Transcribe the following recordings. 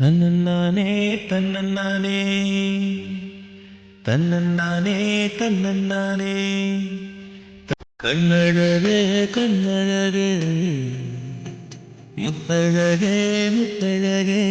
തന്നാനേ തന്നാനേ തന്നാനേ തന്നാനേ കണ്ണഴകേ കണ്ണഴകേ. മുത്തഴകേ മുത്തഴകേ.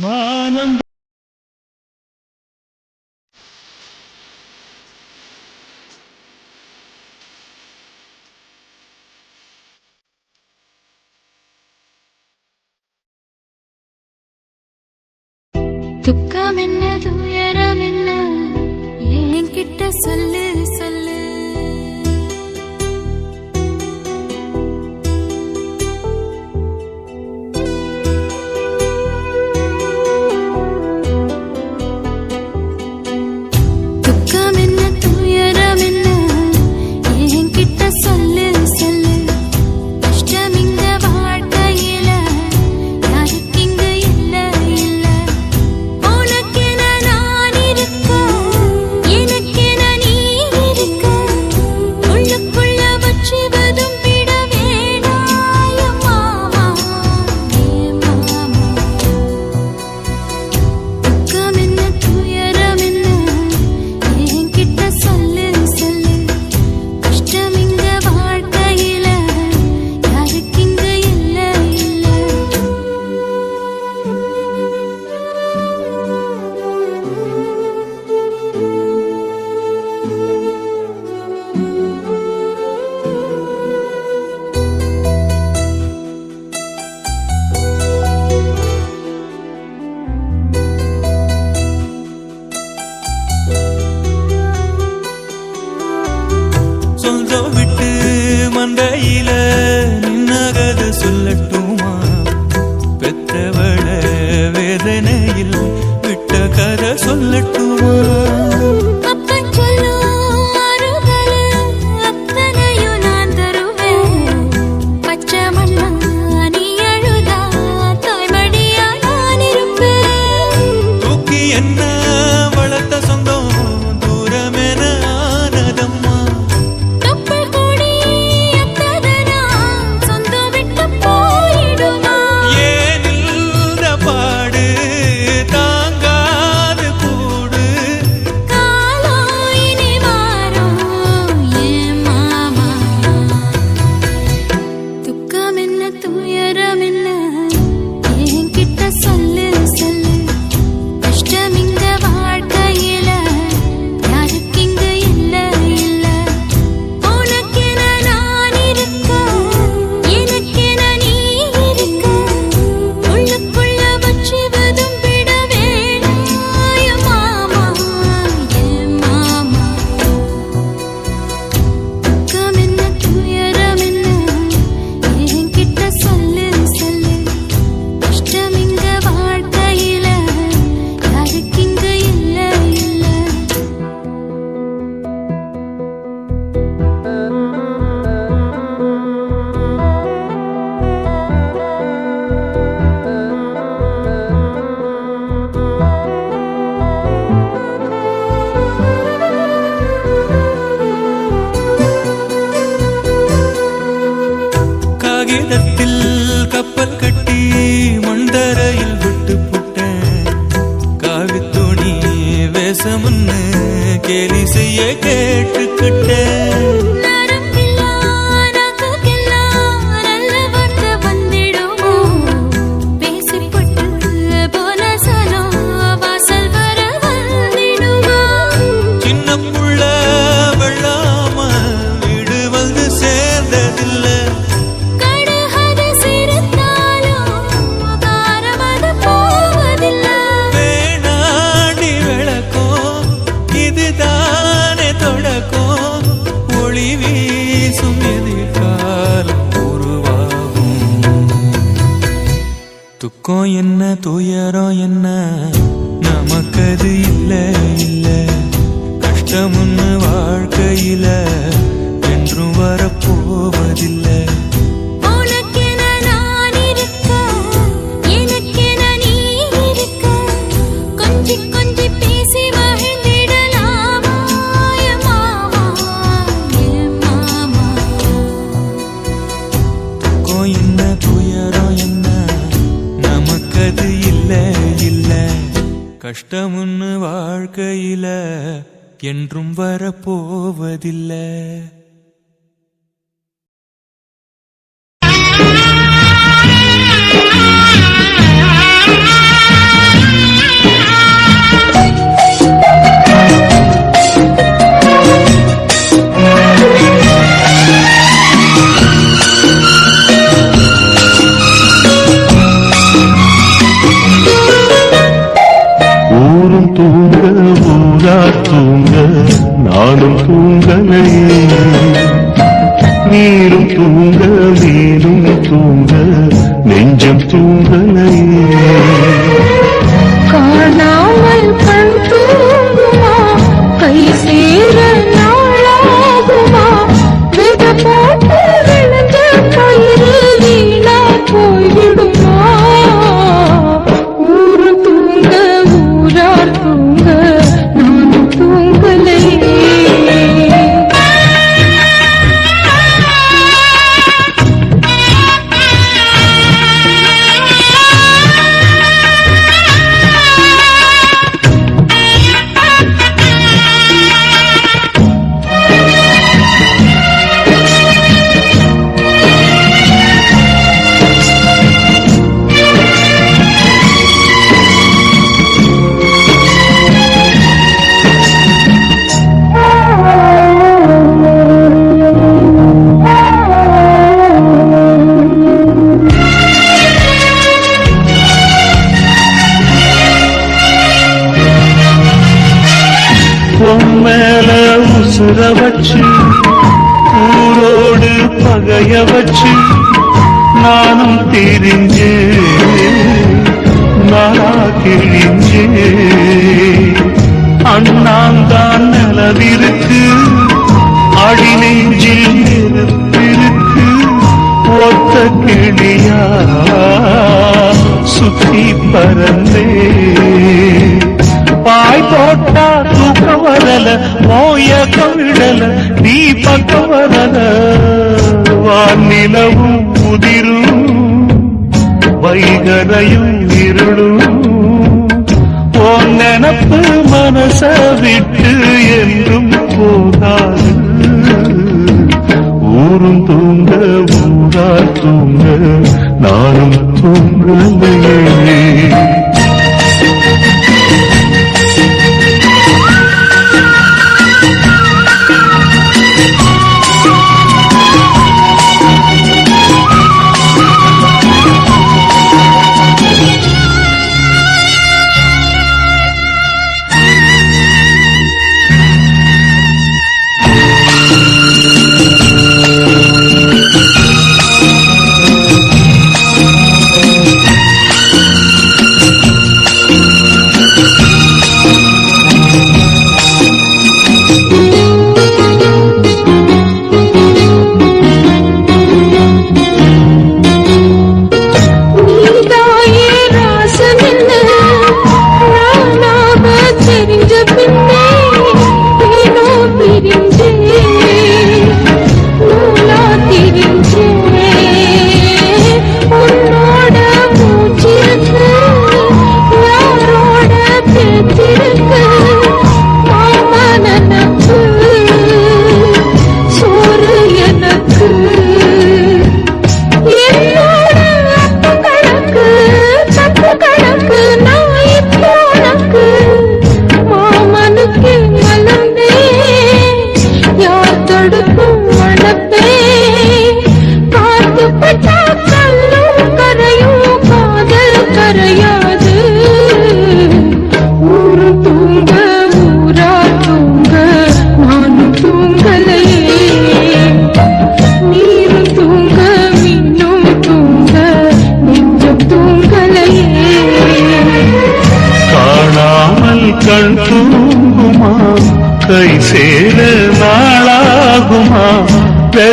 வானம். துக்கம் என்ன துயரம் என்ன என்கிட்ட சொல்லு. பேசமுன்னு கேலி செய்ய கேட்டுக்கிட்டேன். ஒளி வீசும் எதிர்காலம் உருவாகும். துக்கம் என்ன துயரம் என்ன? நமக்கது இல்ல இல்ல. கஷ்டம்னு வாழ்க்கையில என்றும் வரப்போவதில்லை. என்ன துயரம் என்ன? நமக்கது இல்ல இல்ல. கஷ்டமுன்னு வாழ்க்கையில என்றும் வரப்போவதில்லை. நானும் தூங்கலையே நீரும் தூங்க நீரும் தூங்க நெஞ்சம் தூங்க உசுர வச்சு ஊரோடு பகைய வச்சு நானும் தெரிஞ்சே நானா கிழிஞ்சே அண்ணாந்தான் நிலவிருக்கு அடி நெஞ்சில் நெருப்பிருக்கு ஒத்த கிளியா சுத்தி பறந்தே பாய் போட்டா தூக்கம் வரல மோயக்கம் விடல நீ பக்கம் வரல. வானிலவும் உதிரும் வைகரையும் இருளும். உன் நினப்பு மனச விட்டு என்றும் போகாது. ஊரும் தூங்க ஊரா தூங்க நானும் தூங்கலையே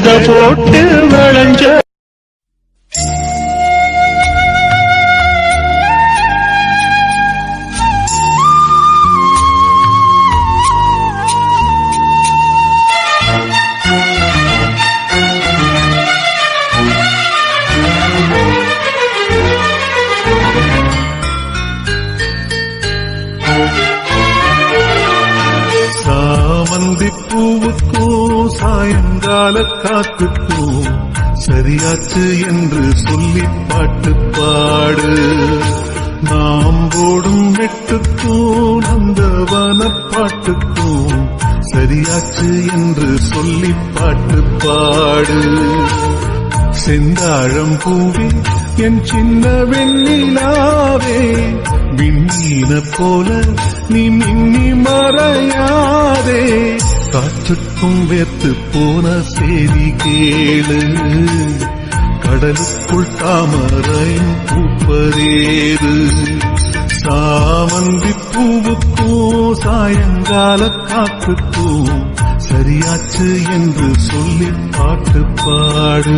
வித போட்டு விளைஞ்ச சாமந்தி பூவுக்கும் சாயங்கால காத்துக்கும் சரியாச்சு என்று சொல்லி பாட்டு பாடு. நாம் போடும் வெட்டுக்கும் அந்த வனப்பாட்டுக்கும் சரியாச்சு என்று சொல்லி பாட்டு பாடு. செந்தாழம் பூவே என் சின்ன வெண்ணிலாவே விண்ணீன போல நீ மின்னி மறையாதே. காற்றுக்கும் வேத்து போன செய்தி கேளு. கடலுக்குள் தாமரையும் பூப்பதேது. சாமந்தி பூவுக்கும் சாயங்கால காத்துக்கும் சரியாச்சு என்று சொல்லி பாட்டு பாடு.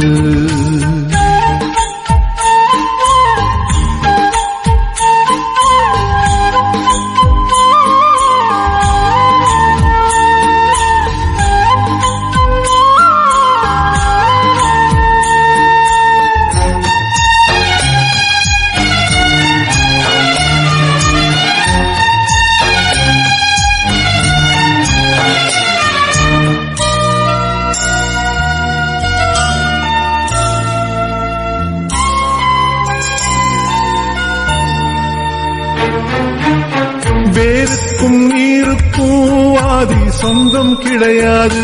சொந்தம் கிடையாது.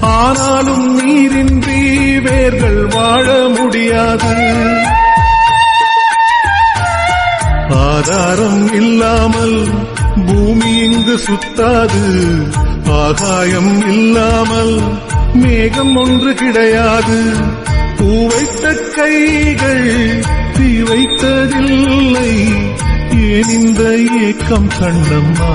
ஆனாலும் நீரின்றி வேர்கள் வாழ முடியாது. ஆதாரம் இல்லாமல் பூமி இங்கு சுத்தாது. ஆகாயம் இல்லாமல் மேகம் ஒன்று கிடையாது. பூ வைத்த கைகள் தீ வைத்ததில்லை. ஏன் இந்த ஏக்கம் கண்ணம்மா?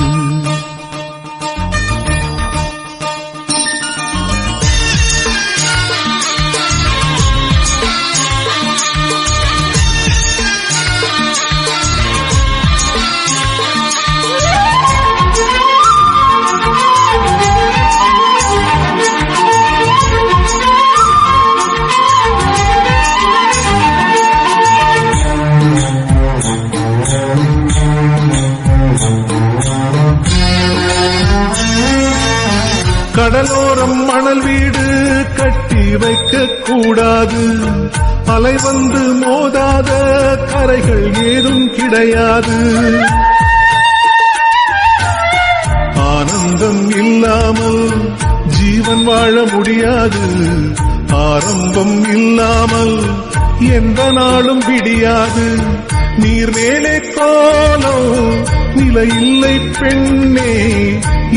கடலோரம் மணல் வீடு கட்டி வைக்க கூடாது. அலை வந்து மோதாத கரைகள் ஏதும் கிடையாது. ஆனந்தம் இல்லாமல் ஜீவன் வாழ முடியாது. ஆரம்பம் இல்லாமல் எந்த நாளும் விடியாது. நீர் மேலே கோலம் நிலையில்லை பெண்ணே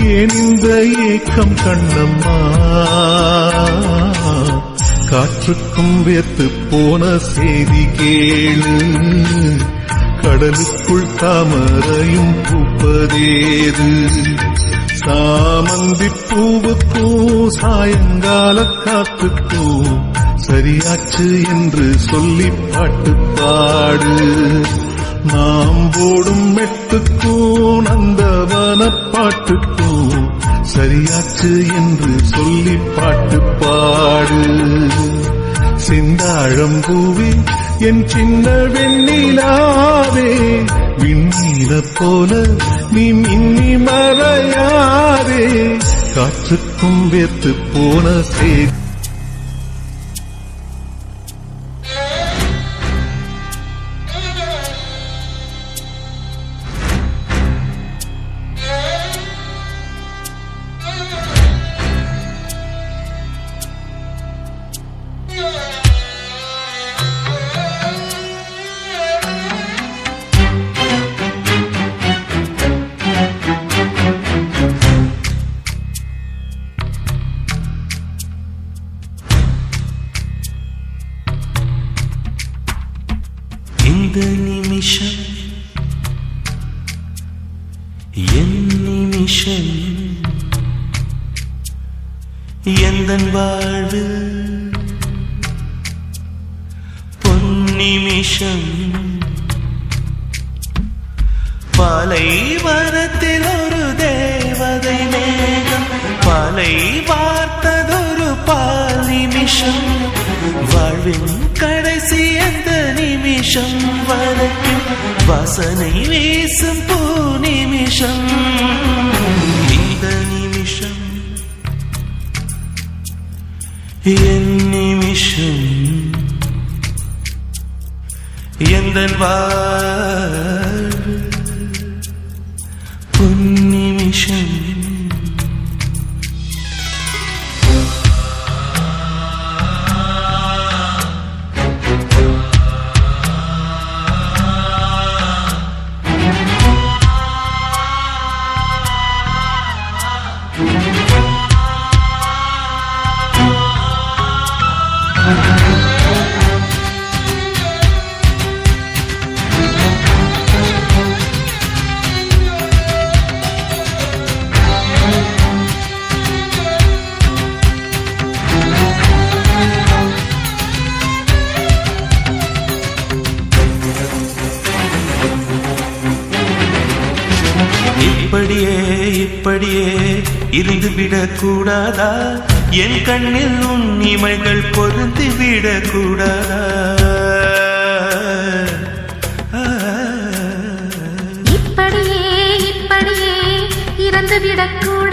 ஏன் இந்த ஏக்கம் கண்ணம்மா? காற்றுக்கும் வேத்து போன செய்தி கேளு. கடலுக்குள் தாமரையும் பூப்பதேது? சாமந்தி பூவுக்கும் சாயங்கால காத்துக்கும் சரியாச்சு என்று சொல்லி பாட்டு பாடு நாம் போடும் மெட்டுக்கும் அந்த வனப்பாட்டுக்கும் சரியாச்சு என்று சொல்லி பாட்டு பாடு செந்தாழம் பூவே என் சின்ன வெண்ணிலாவே விண்ணீல போல நீ மின்னி மறையாதே. காற்றுக்கும் வேத்து போன சே நிமிஷம் வாழ்வின் கடைசி அந்த நிமிஷம் வரைக்கும் வாசனை வீசும் பூ நிமிஷம் இந்த நிமிஷம் என் நிமிஷம். எந்த வாழ்வு? பொன்னிமிஷம் இப்படியே இப்படியே இருந்து விடக்கூடாதா? என் கண்ணில் உன் இமைகள் பொருந்து விடக்கூடாதா? இப்படியே இப்படியே இறந்து விடக்கூடாதா?